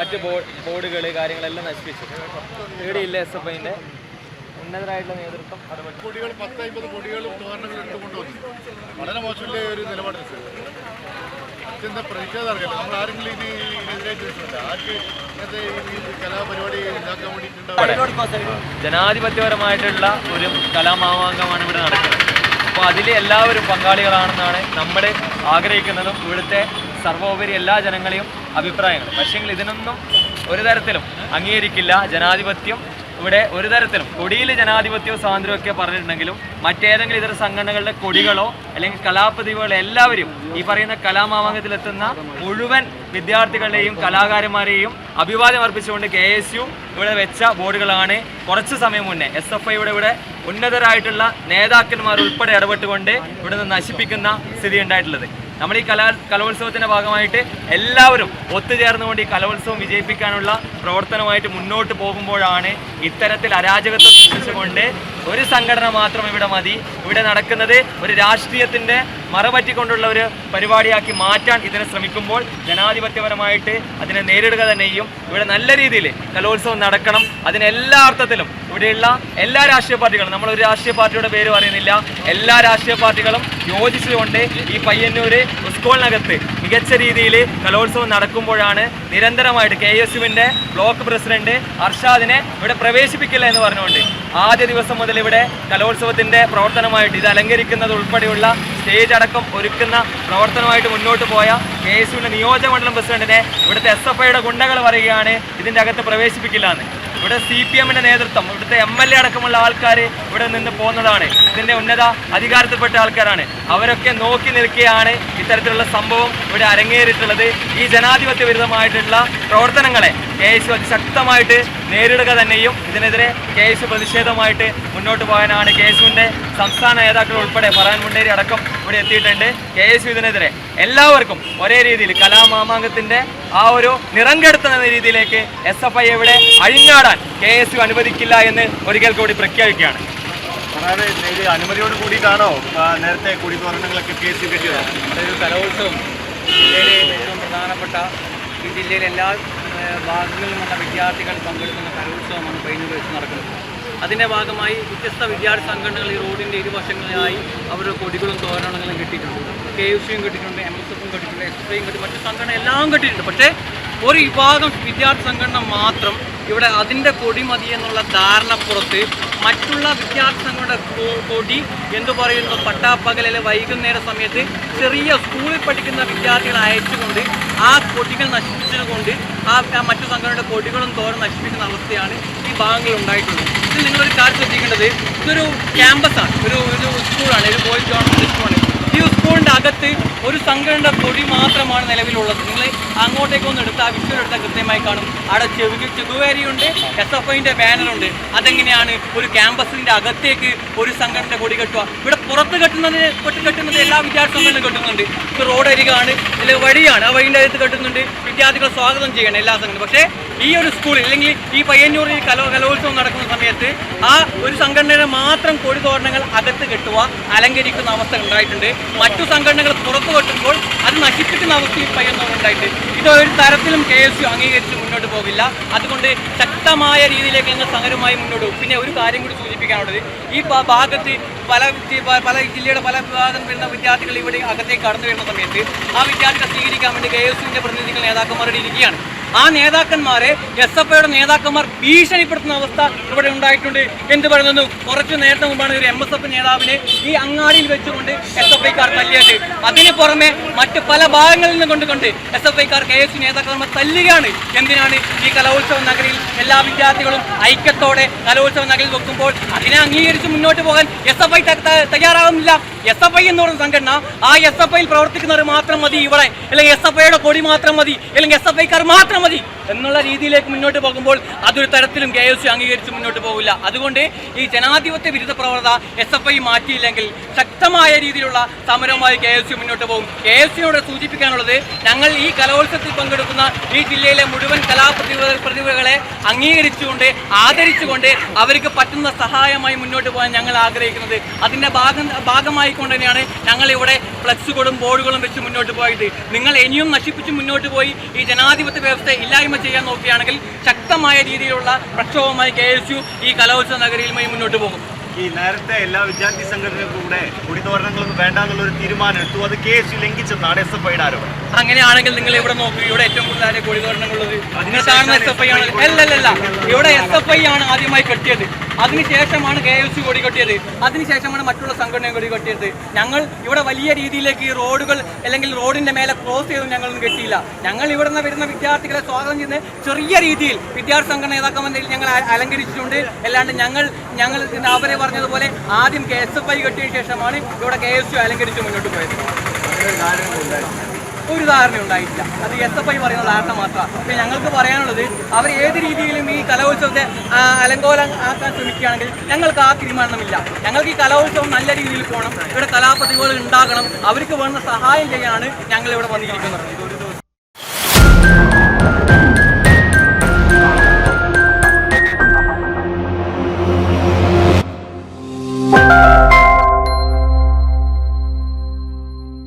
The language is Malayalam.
മറ്റ് ബോർഡുകൾ കാര്യങ്ങളെല്ലാം നശിപ്പിച്ചു. ഇവിടെ ഇല്ല എസ് എഫ് ഐന്റെ ഉന്നതരായിട്ടുള്ള നേതൃത്വം അത് വളരെ മോശമില്ല ഒരു നിലപാട് ഇതെന്താ പ്രതിഷേധം അറിയില്ല നമ്മൾ ആരെങ്കിലും ഇനി ഇതിനെതിരെ ചോദിച്ചിട്ടുണ്ട്? ആർക്ക് ഇങ്ങനത്തെ ഈ കലാപരിപാടി ഉണ്ടാക്കാൻ വേണ്ടിയിട്ടുണ്ടാവും ജനാധിപത്യപരമായിട്ടുള്ള ഒരു കലാമാവാങ്കമാണ് ഇവിടെ നടക്കുന്നത്. അപ്പോൾ അതിൽ എല്ലാവരും പങ്കാളികളാണെന്നാണ് നമ്മുടെ ആഗ്രഹിക്കുന്നതും ഇവിടുത്തെ സർവോപരി എല്ലാ ജനങ്ങളെയും അഭിപ്രായങ്ങൾ. പക്ഷേങ്കിൽ ഇതിനൊന്നും ഒരു തരത്തിലും അംഗീകരിക്കില്ല ജനാധിപത്യം. ഇവിടെ ഒരു തരത്തിലും. കൊടിയിൽ ജനാധിപത്യവും സ്വാതന്ത്ര്യവും ഒക്കെ പറഞ്ഞിട്ടുണ്ടെങ്കിലും മറ്റേതെങ്കിലും ഇതര സംഘടനകളുടെ കൊടികളോ അല്ലെങ്കിൽ കലാപ്രതിഭകളോ എല്ലാവരും ഈ പറയുന്ന കലാമാവാങ്കത്തിലെത്തുന്ന മുഴുവൻ വിദ്യാർത്ഥികളുടെയും കലാകാരന്മാരെയും അഭിവാദ്യം അർപ്പിച്ചുകൊണ്ട് കെ എസ് യു ഇവിടെ വെച്ച ബോർഡുകളാണ്. കുറച്ച് സമയം മുന്നേ എസ് എഫ് ഐയുടെ ഇവിടെ ഉന്നതരായിട്ടുള്ള നേതാക്കന്മാർ ഉൾപ്പെടെ ഇടപെട്ടുകൊണ്ട് ഇവിടെ നിന്ന് നശിപ്പിക്കുന്ന സ്ഥിതി ഉണ്ടായിട്ടുള്ളത്. നമ്മൾ ഈ കലാ കലോത്സവത്തിന്റെ ഭാഗമായിട്ട് എല്ലാവരും ഒത്തുചേർന്നുകൊണ്ട് ഈ കലോത്സവം വിജയിപ്പിക്കാനുള്ള പ്രവർത്തനമായിട്ട് മുന്നോട്ട് പോകുമ്പോഴാണ് ഇത്തരത്തിൽ അരാജകത്വം സൃഷ്ടിച്ചുകൊണ്ട് ഒരു സംഘടന മാത്രം ഇവിടെ മതി. ഇവിടെ നടക്കുന്നത് ഒരു രാഷ്ട്രീയത്തിന്റെ മറപറ്റിക്കൊണ്ടുള്ള ഒരു പരിപാടിയാക്കി മാറ്റാൻ ഇതിനെ ശ്രമിക്കുമ്പോൾ ജനാധിപത്യപരമായിട്ട് അതിനെ നേരിടുക തന്നെയും ഇവിടെ നല്ല രീതിയിൽ കലോത്സവം നടക്കണം. അതിന് എല്ലാ അർത്ഥത്തിലും ഇവിടെയുള്ള എല്ലാ രാഷ്ട്രീയ പാർട്ടികളും നമ്മളൊരു രാഷ്ട്രീയ പാർട്ടിയുടെ പേര് പറയുന്നില്ല. എല്ലാ രാഷ്ട്രീയ പാർട്ടികളും യോജിച്ചുകൊണ്ട് ഈ പയ്യന്നൂര് സ്കൂളിനകത്ത് മികച്ച രീതിയിൽ കലോത്സവം നടക്കുമ്പോഴാണ് നിരന്തരമായിട്ട് കെ എസ് യുവിന്റെ ബ്ലോക്ക് പ്രസിഡന്റ് അർഷാദിനെ ഇവിടെ പ്രവേശിപ്പിക്കില്ല എന്ന് പറഞ്ഞുകൊണ്ട് ആദ്യ ദിവസം മുതൽ ഇവിടെ കലോത്സവത്തിന്റെ പ്രവർത്തനമായിട്ട് ഇത് അലങ്കരിക്കുന്നത് ഉൾപ്പെടെയുള്ള സ്റ്റേജ് അടക്കം ഒരുക്കുന്ന പ്രവർത്തനമായിട്ട് മുന്നോട്ട് പോയ കെ എസ് യുവിന്റെ നിയോജകമണ്ഡലം പ്രസിഡന്റിനെ ഇവിടുത്തെ എസ് എഫ് ഐയുടെ ഗുണ്ടകൾ പറയുകയാണ് ഇതിന്റെ അകത്ത് പ്രവേശിപ്പിക്കില്ല എന്ന്. ഇവിടെ സി പി എമ്മിന്റെ നേതൃത്വം ഇവിടുത്തെ എം എൽ എ അടക്കമുള്ള ആൾക്കാർ ഇവിടെ നിന്ന് പോകുന്നതാണ്. ഇതിന്റെ ഉന്നത അധികാരത്തിൽപ്പെട്ട ആൾക്കാരാണ്. അവരൊക്കെ നോക്കി നിൽക്കുകയാണ് ഇത്തരത്തിലുള്ള സംഭവം ഇവിടെ അരങ്ങേറിയിട്ടുള്ളത്. ഈ ജനാധിപത്യ വിരുദ്ധമായിട്ടുള്ള പ്രവർത്തനങ്ങളെ കെ എസ് അതിശക്തമായിട്ട് നേരിടുക തന്നെയും ഇതിനെതിരെ കെ എസ് പ്രതിഷേധമായിട്ട് മുന്നോട്ട് പോകാനാണ് കെ എസ് യുവിന്റെ സംസ്ഥാന നേതാക്കൾ ഉൾപ്പെടെ പറയാൻ മുണ്ടേരി അടക്കം ഇവിടെ എത്തിയിട്ടുണ്ട്. കെ എസ് ഇതിനെതിരെ എല്ലാവർക്കും ഒരേ രീതിയിൽ കലാമാമാങ്കത്തിന്റെ ആ ഒരു നിറം കെടുത്തുന്ന രീതിയിലേക്ക് എസ് എഫ് ഐ ഇവിടെ അഴിഞ്ഞാടാൻ കെ എസ് യു അനുവദിക്കില്ല എന്ന് ഒരിക്കൽ കൂടി പ്രഖ്യാപിക്കുകയാണ്. അതായത് അനുമതിയോട് കൂടിയിട്ടാണോ? നേരത്തെ കൂടി തോരണങ്ങളൊക്കെ യു കിട്ടിയത്? ഒരു കലോത്സവം ജില്ലയിലെ ഏറ്റവും പ്രധാനപ്പെട്ട ഈ ജില്ലയിലെ എല്ലാ ഭാഗങ്ങളിൽ നിന്നുള്ള വിദ്യാർത്ഥികൾ പങ്കെടുക്കുന്ന കലോത്സവമാണ് കഴിഞ്ഞ ദിവസം നടക്കുന്നത്. അതിന്റെ ഭാഗമായി വ്യത്യസ്ത വിദ്യാർത്ഥി സംഘടനകൾ ഈ റോഡിന്റെ ഇരുവശങ്ങളിലായി അവരുടെ കൊടികളും തോരണങ്ങളും കെട്ടിയിട്ടുണ്ട്. കെ യു സിയും കിട്ടിയിട്ടുണ്ട് എം എസ് എഫും കിട്ടിയിട്ടുണ്ട് എസ് എഫ് ഐയും കിട്ടി മറ്റു സംഘടന എല്ലാം കിട്ടിയിട്ടുണ്ട്. പക്ഷേ ഒരു വിഭാഗം വിദ്യാർത്ഥി സംഘടന മാത്രം ഇവിടെ അതിന്റെ കൊടി മതി എന്നുള്ള ധാരണപ്പുറത്ത് മറ്റുള്ള വിദ്യാർത്ഥി സംഘടന കൊടി എന്ന് പറയുന്നു? പട്ടാപ്പകലിലെ വൈകുന്നേര സമയത്ത് ചെറിയ സ്കൂളിൽ പഠിക്കുന്ന വിദ്യാർത്ഥികളെ അയച്ചുകൊണ്ട് ആ കൊടികൾ നശിപ്പിച്ചതുകൊണ്ട് ആ ആ മറ്റു സംഘടനയുടെ കൊടികളും തോറും നശിപ്പിക്കുന്ന അവസ്ഥയാണ് ഈ ഭാഗങ്ങളിൽ ഉണ്ടായിട്ടുള്ളത്. ഇതിൽ നിങ്ങളൊരു കാര്യം ശ്രദ്ധിക്കേണ്ടത് ഇതൊരു ക്യാമ്പസാണ് ഒരു ഒരു സ്കൂളാണ് ഒരു ബോയ്സ് ഗവൺമെന്റ് സ്കൂളാണ് ഈ അകത്ത് ഒരു സംഘടനയുടെ കൊടി മാത്രമാണ് നിലവിലുള്ളത്. നിങ്ങൾ അങ്ങോട്ടേക്കൊന്ന് എടുത്താൽ എടുത്ത് ആ എടുത്താൽ കൃത്യമായി കാണും. അവിടെ ചെവിക്ക് ചെകുവേരിയുണ്ട് എസ് എഫ് ഐന്റെ ബാനറുണ്ട് അതെങ്ങനെയാണ് ഒരു ക്യാമ്പസിന്റെ അകത്തേക്ക് ഒരു സംഘടനയുടെ കൊടി കെട്ടുക? ഇവിടെ പുറത്ത് കെട്ടുന്നതിന് കൊട്ടി കെട്ടുന്നത് എല്ലാ വിദ്യാർത്ഥി സംഘടനകളും കെട്ടുന്നുണ്ട്. ഇത് റോഡ് അരികാണ് അല്ലെങ്കിൽ വഴിയാണ് ആ വഴിന്റെ അകത്ത് കെട്ടുന്നുണ്ട്. വിദ്യാർത്ഥികളെ സ്വാഗതം ചെയ്യണം എല്ലാ സംഘടനയും. പക്ഷേ ഈ ഒരു സ്കൂളിൽ അല്ലെങ്കിൽ ഈ പയ്യന്നൂരിൽ കലോ കലോത്സവം നടക്കുന്ന സമയത്ത് ആ ഒരു സംഘടനയുടെ മാത്രം കൊടിതോരണങ്ങൾ അകത്ത് കെട്ടുക അലങ്കരിക്കുന്ന അവസ്ഥ ഉണ്ടായിട്ടുണ്ട്. മറ്റു സംഘടനകൾ പുറത്തു കെട്ടുമ്പോൾ അത് നശിപ്പിക്കുന്ന അവസ്ഥ ഈ പയ്യന്നൂർ ഉണ്ടായിട്ടുണ്ട് ഇത് ഒരു തരത്തിലും കെ എസ് യു അംഗീകരിച്ച് മുന്നോട്ട് പോകില്ല. അതുകൊണ്ട് ശക്തമായ രീതിയിലേക്ക് ഞങ്ങൾ സംഘരുമായി മുന്നോട്ട് പിന്നെ ഒരു കാര്യം കൂടി സൂചിപ്പിക്കാനുള്ളത് ഈ ഭാഗത്ത് പല പല ജില്ലയുടെ പല വിഭാഗം വരുന്ന വിദ്യാർത്ഥികൾ ഇവിടെ അകത്തേക്ക് കടന്നു വരുന്ന സമയത്ത് ആ വിദ്യാർത്ഥികളെ സ്വീകരിക്കാൻ വേണ്ടി കെ എസ് യുവിന്റെ പ്രതിനിധികൾ നേതാക്കന്മാരുടെ ഇരിക്കുകയാണ്. ആ നേതാക്കന്മാരെ എസ് എഫ് ഐയുടെ നേതാക്കന്മാർ ഭീഷണിപ്പെടുത്തുന്ന അവസ്ഥ ഇവിടെ ഉണ്ടായിട്ടുണ്ട്. എന്ത് പറയുന്നു? കുറച്ചു നേരത്തെ മുമ്പാണ് ഒരു എം എസ് എഫ് നേതാവിനെ ഈ അങ്ങാടിയിൽ വെച്ചുകൊണ്ട് എസ് എഫ് ഐക്കാർ തല്ലിയത്. അതിന് പുറമെ മറ്റ് പല ഭാഗങ്ങളിൽ നിന്ന് കൊണ്ടുകൊണ്ട് എസ് എഫ് ഐക്കാർ കെ എസ് നേതാക്കന്മാർ തല്ലുകയാണ്. എന്തിനാണ് ഈ കലോത്സവ നഗരിയിൽ എല്ലാ വിദ്യാർത്ഥികളും ഐക്യത്തോടെ കലോത്സവ നഗരിൽ വെക്കുമ്പോൾ അതിനെ അംഗീകരിച്ച് മുന്നോട്ട് പോകാൻ എസ് എഫ് ഐ തയ്യാറാവുന്നില്ല? എസ് എഫ് ഐ എന്ന് പറയുന്ന സംഘടന ആ എസ് എഫ് ഐയിൽ പ്രവർത്തിക്കുന്നവർ മാത്രം മതി ഇവിടെ. അല്ലെങ്കിൽ എസ് എഫ് ഐയുടെ കൊടി മാത്രം മതി. അല്ലെങ്കിൽ എസ് എഫ് ഐക്കാർ മാത്രം മതി എന്നുള്ള രീതിയിലേക്ക് മുന്നോട്ട് പോകുമ്പോൾ അതൊരു തരത്തിലും കെ എസ് അംഗീകരിച്ച് മുന്നോട്ട് പോകില്ല അതുകൊണ്ട് ഈ ജനാധിപത്യ വിരുദ്ധ പ്രവണത എസ് എഫ് ഐ മാറ്റിയില്ലെങ്കിൽ ശക്തമായ രീതിയിലുള്ള സമരവുമായി കെ എസ് മുന്നോട്ട് പോകും. കെ എസ് യുടെ സൂചിപ്പിക്കാനുള്ളത് ഞങ്ങൾ ഈ കലോത്സവത്തിൽ പങ്കെടുക്കുന്ന ഈ ജില്ലയിലെ മുഴുവൻ കലാപ്രതിഭ പ്രതിഭകളെ അംഗീകരിച്ചുകൊണ്ട് ആദരിച്ചുകൊണ്ട് അവർക്ക് പറ്റുന്ന സഹായമായി മുന്നോട്ട് പോകാൻ ഞങ്ങൾ ആഗ്രഹിക്കുന്നത്. അതിന്റെ ഭാഗം ഭാഗമായിക്കൊണ്ട് തന്നെയാണ് ഞങ്ങൾ ഇവിടെ ഫ്ലക്സുകളും ബോർഡുകളും വെച്ച് മുന്നോട്ട് പോയത്. നിങ്ങൾ ഇനിയും നശിപ്പിച്ച് മുന്നോട്ട് പോയി ഈ ജനാധിപത്യ വ്യവസ്ഥ കലോത്സവത്തെ ഇല്ലായ്മ ചെയ്യാൻ നോക്കുകയാണെങ്കിൽ ശക്തമായ രീതിയിലുള്ള പ്രക്ഷോഭമായി കെ എസ് യു ഈ കലോത്സവ നഗരിയുമായി മുന്നോട്ട് പോകും. ഈ നേരത്തെ എല്ലാ വിദ്യാർത്ഥി സംഘടനകളുടെ കൂടെ കുടിതോരണങ്ങളൊന്നും വേണ്ട എന്നുള്ള ഒരു തീരുമാനം എടുത്തു. അത് കെ എസ് യു ലംഘിച്ചെന്നാണ് എസ് എഫ് ഐയുടെ ആരോപണം. അങ്ങനെയാണെങ്കിൽ നിങ്ങൾ ഇവിടെ നോക്കൂ ഇവിടെ ഏറ്റവും കൂടുതൽ കുടിതോരണങ്ങളുള്ളത്. കാണുന്ന എസ് എഫ് ഐ ആണ്. അല്ലല്ല ഇവിടെ എസ് എഫ് ഐ ആണ് ആദ്യമായി കെട്ടിയത്. അതിനുശേഷമാണ് കെ എസ് യു കൊടികൊട്ടിയത്. അതിനുശേഷമാണ് മറ്റുള്ള സംഘടനയും കൊടികൊട്ടിയത്. ഞങ്ങൾ ഇവിടെ വലിയ രീതിയിലേക്ക് ഈ റോഡുകൾ അല്ലെങ്കിൽ റോഡിന്റെ മേലെ ക്രോസ് ചെയ്തും ഞങ്ങളൊന്നും കെട്ടിയില്ല. ഞങ്ങൾ ഇവിടെ നിന്ന് വരുന്ന വിദ്യാർത്ഥികളെ സ്വാഗതം ചെയ്യുന്ന ചെറിയ രീതിയിൽ വിദ്യാർത്ഥി സംഘടന നേതാക്കന്മാരിൽ ഞങ്ങൾ അലങ്കരിച്ചിട്ടുണ്ട്. അല്ലാണ്ട് ഞങ്ങൾ ഞങ്ങൾ അവരെ പറഞ്ഞതുപോലെ ആദ്യം കെ എസ് എഫ് ഐ കെട്ടിയ ശേഷമാണ് ഇവിടെ കെ എസ് യു അലങ്കരിച്ച് മുന്നോട്ട് പോയത്. ഒരു ധാരണ ഉണ്ടായിട്ടില്ല. അത് എസ് എഫ് ഐ പറയുന്ന ധാരണ മാത്രമാണ്. പക്ഷേ ഞങ്ങൾക്ക് പറയാനുള്ളത് അവർ ഏത് രീതിയിലും ഈ കലോത്സവത്തെ അലങ്കോലം ആക്കാൻ ശ്രമിക്കുകയാണെങ്കിൽ ഞങ്ങൾക്ക് ആ തീരുമാനമില്ല. ഞങ്ങൾക്ക് ഈ കലോത്സവം നല്ല രീതിയിൽ പോകണം. ഇവിടെ കലാപ്രതിഭകൾ ഉണ്ടാകണം. അവർക്ക് വേണ്ട സഹായം ചെയ്യാനാണ് ഞങ്ങൾ ഇവിടെ വന്നിരിക്കുന്നത്.